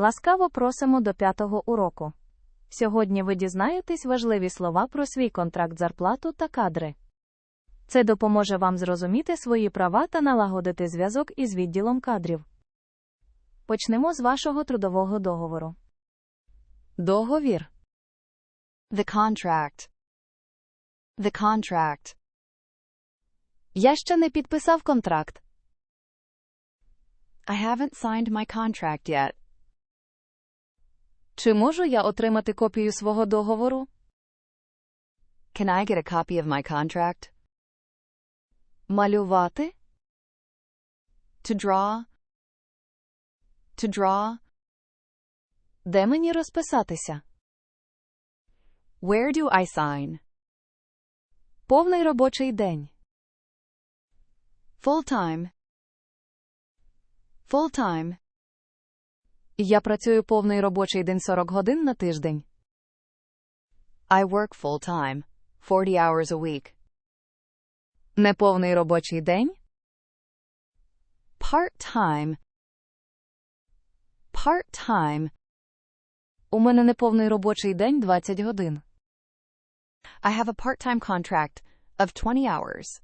Ласкаво просимо до п'ятого уроку. Сьогодні ви дізнаєтесь важливі слова про свій контракт зарплату та кадри. Це допоможе вам зрозуміти свої права та налагодити зв'язок із відділом кадрів. Почнемо з вашого трудового договору. Договір. The contract. The contract. Я ще не підписав контракт. I haven't signed my contract yet. Чи можу я отримати копію свого договору? Can I get a copy of my contract? Малювати? To draw. To draw. Де мені розписатися? Where do I sign? Повний робочий день. Full time. Full time. Я працюю повний робочий день 40 годин на тиждень. I work full time. 40 hours a week. Неповний робочий день? Part time. Part time. У мене неповний робочий день 20 годин. I have a part time contract of 20 hours.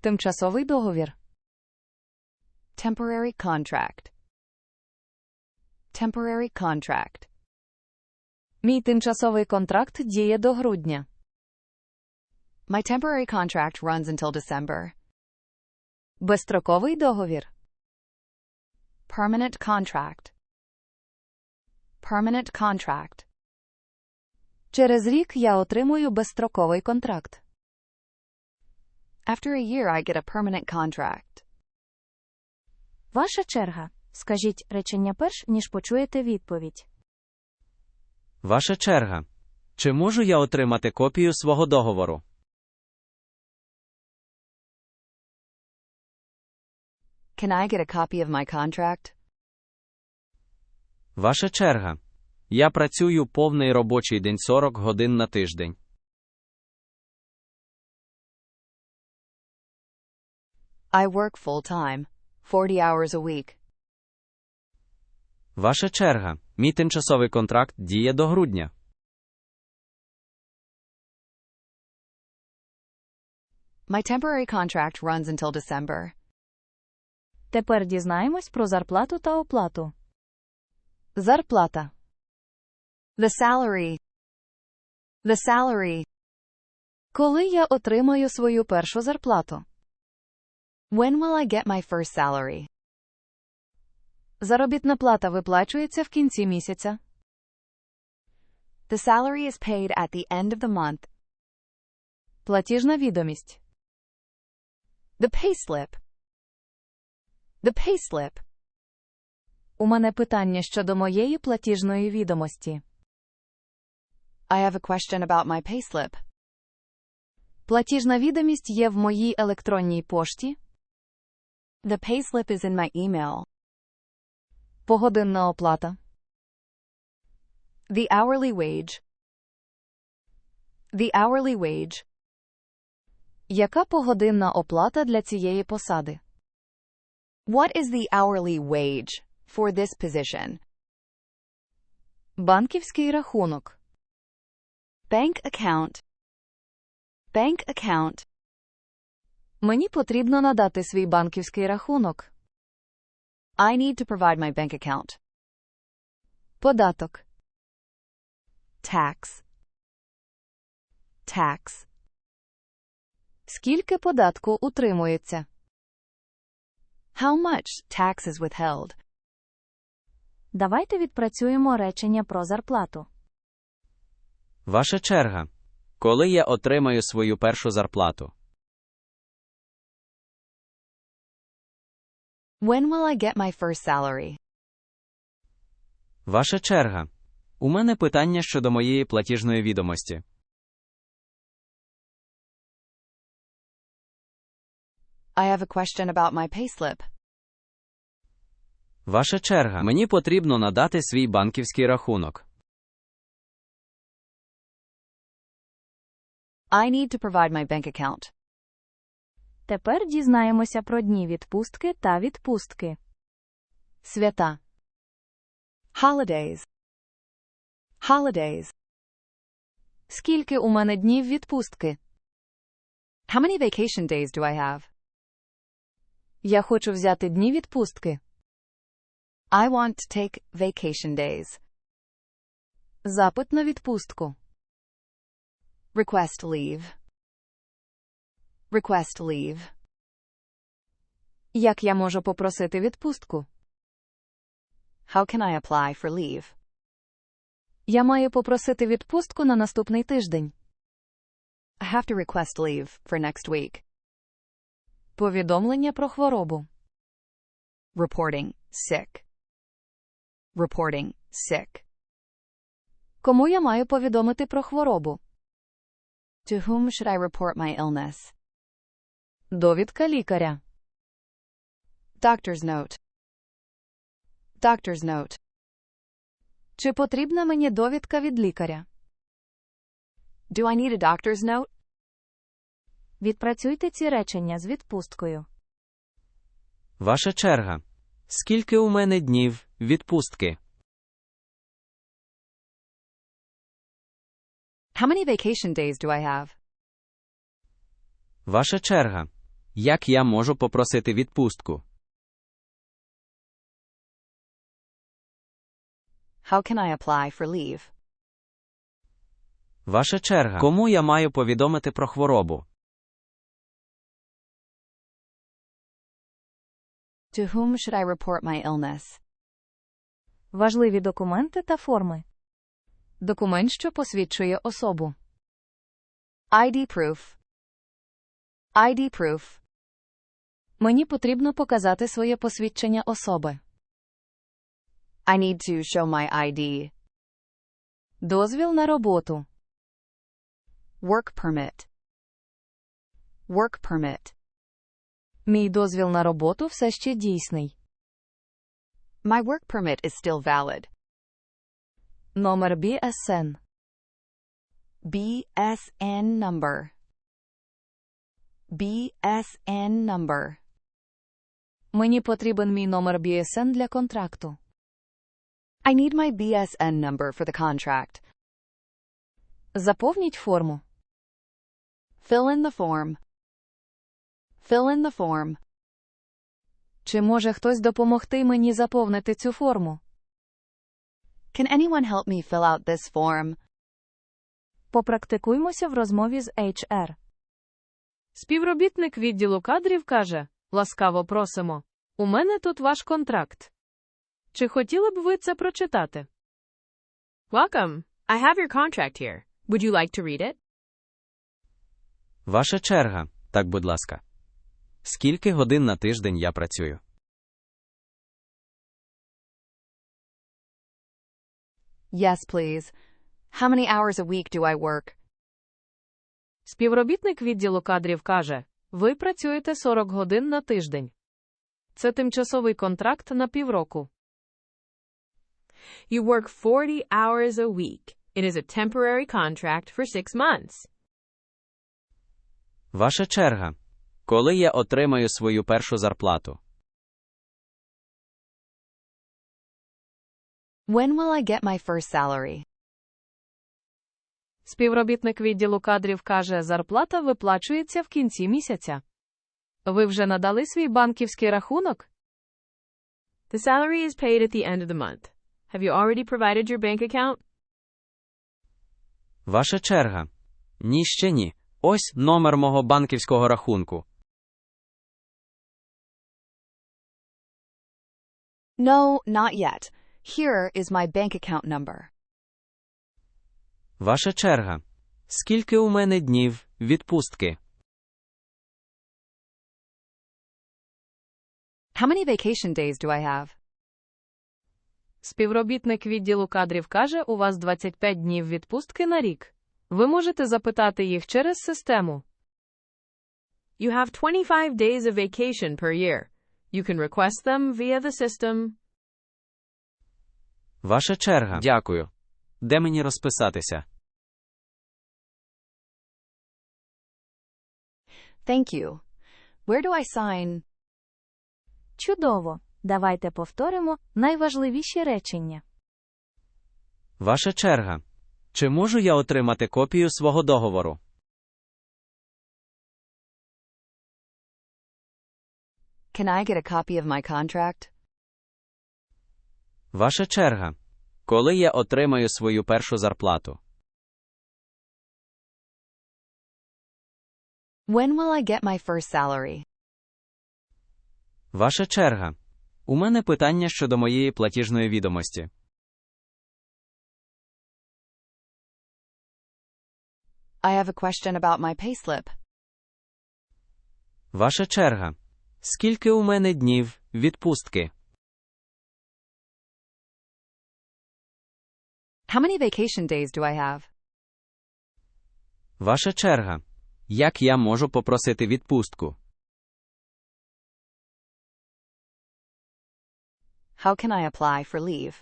Тимчасовий договір. Temporary contract. Temporary contract. Мій тимчасовий контракт діє до грудня. My temporary contract runs until December. Безстроковий договір. Permanent contract. Permanent contract. Через рік я отримую безстроковий контракт. After a year, I get a permanent contract. Ваша черга. Скажіть речення перш, ніж почуєте відповідь. Ваша черга. Чи можу я отримати копію свого договору? Can I get a copy of my contract? Ваша черга. Я працюю повний робочий день 40 годин на тиждень. I work full time, 40 hours a week. Ваша черга. Мій тимчасовий контракт діє до грудня. My temporary contract runs until December. Тепер дізнаємось про зарплату та оплату. Зарплата. The salary. The salary. Коли я отримаю свою першу зарплату? When will I get my first salary? Заробітна плата виплачується в кінці місяця. The salary is paid at the end of the month. Платіжна відомість. The payslip. The payslip. У мене питання щодо моєї платіжної відомості. I have a question about my payslip. Платіжна відомість є в моїй електронній пошті. The payslip is in my email. Погодинна оплата. The hourly wage. The hourly wage. Яка погодинна оплата для цієї посади? What is the hourly wage for this position? Банківський рахунок. Bank account. Bank account. Мені потрібно надати свій банківський рахунок. I need to provide my bank account. Податок. Tax. Tax. Скільки податку утримується? How much tax is withheld? Давайте відпрацюємо речення про зарплату. Ваша черга. Коли я отримаю свою першу зарплату? When will I get my first salary? Ваша черга. У мене питання щодо моєї платіжної відомості. I have a question about my payslip. Ваша черга. Мені потрібно надати свій банківський рахунок. I need to provide my bank account. Тепер дізнаємося про дні відпустки та відпустки. Свята. Holidays. Holidays. Скільки у мене днів відпустки? How many vacation days do I have? Я хочу взяти дні відпустки. I want to take vacation days. Запит на відпустку. Request leave. Request leave. Як я можу попросити відпустку? How can I apply for leave? Я маю попросити відпустку на наступний тиждень. I have to request leave for next week. Повідомлення про хворобу. Reporting sick. Reporting sick. Кому я маю повідомити про хворобу? To whom should I report my illness? Довідка лікаря. Doctor's note. Doctor's note. Чи потрібна мені довідка від лікаря? Do I need a doctor's note? Відпрацюйте ці речення з відпусткою. Ваша черга. Скільки у мене днів відпустки? How many vacation days do I have? Ваша черга. Як я можу попросити відпустку? How can I apply for leave? Ваша черга. Кому я маю повідомити про хворобу? To whom should I report my illness? Важливі документи та форми. Документ, що посвідчує особу. ID proof. ID proof. Мені потрібно показати своє посвідчення особи. I need to show my ID. Дозвіл на роботу. Work permit. Work permit. Мій дозвіл на роботу все ще дійсний. My work permit is still valid. Номер BSN. BSN number. BSN number. Мені потрібен мій номер BSN для контракту. I need my BSN number for the contract. Заповніть форму. Fill in the form. Fill in the form. Чи може хтось допомогти мені заповнити цю форму? Can anyone help me fill out this form? Попрактикуймося в розмові з HR. Співробітник відділу кадрів каже: ласкаво просимо. У мене тут ваш контракт. Чи хотіли б ви це прочитати? Welcome. I have your contract here. Would you like to read it? Ваша черга. Так, будь ласка. Скільки годин на тиждень я працюю? Yes, please. How many hours a week do I work? Співробітник відділу кадрів каже: Ви працюєте 40 годин на тиждень. Це тимчасовий контракт на півроку. You work 40 hours a week. It is a temporary contract for six months. Ваша черга. Коли я отримаю свою першу зарплату? When will I get my first salary? Співробітник відділу кадрів каже, зарплата виплачується в кінці місяця. Ви вже надали свій банківський рахунок? The salary is paid at the end of the month. Have you already provided your bank account? Ваша черга. Ні, ще ні. Ось номер мого банківського рахунку. No, not yet. Here is my bank account number. Ваша черга. Скільки у мене днів відпустки? How many vacation days do I have? Співробітник відділу кадрів каже, у вас 25 днів відпустки на рік. Ви можете запитати їх через систему. You have 25 days of vacation per year. You can request them via the system. Ваша черга. Дякую. Де мені розписатися? Thank you. Where do I sign? Чудово. Давайте повторимо найважливіші речення. Ваша черга. Чи можу я отримати копію свого договору? Can I get a copy of my contract? Ваша черга. Коли я отримаю свою першу зарплату? When will I get my first salary? Ваша черга. У мене питання щодо моєї платіжної відомості. I have a question about my payslip. Ваша черга. Скільки у мене днів відпустки? How many vacation days do I have? Ваша черга. Як я можу попросити відпустку? How can I apply for leave?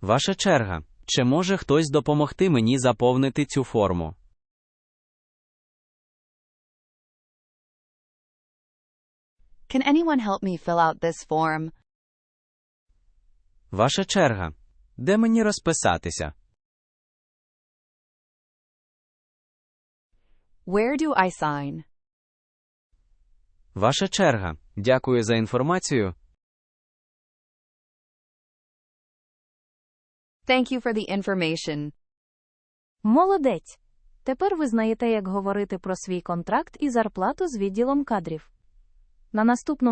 Ваша черга. Чи може хтось допомогти мені заповнити цю форму? Can anyone help me fill out this form? Ваша черга. Де мені розписатися? Where do I sign? Ваша черга. Дякую за інформацію. Thank you for the information. Молодець! Тепер ви знаєте, як говорити про свій контракт і зарплату з відділом кадрів. На наступному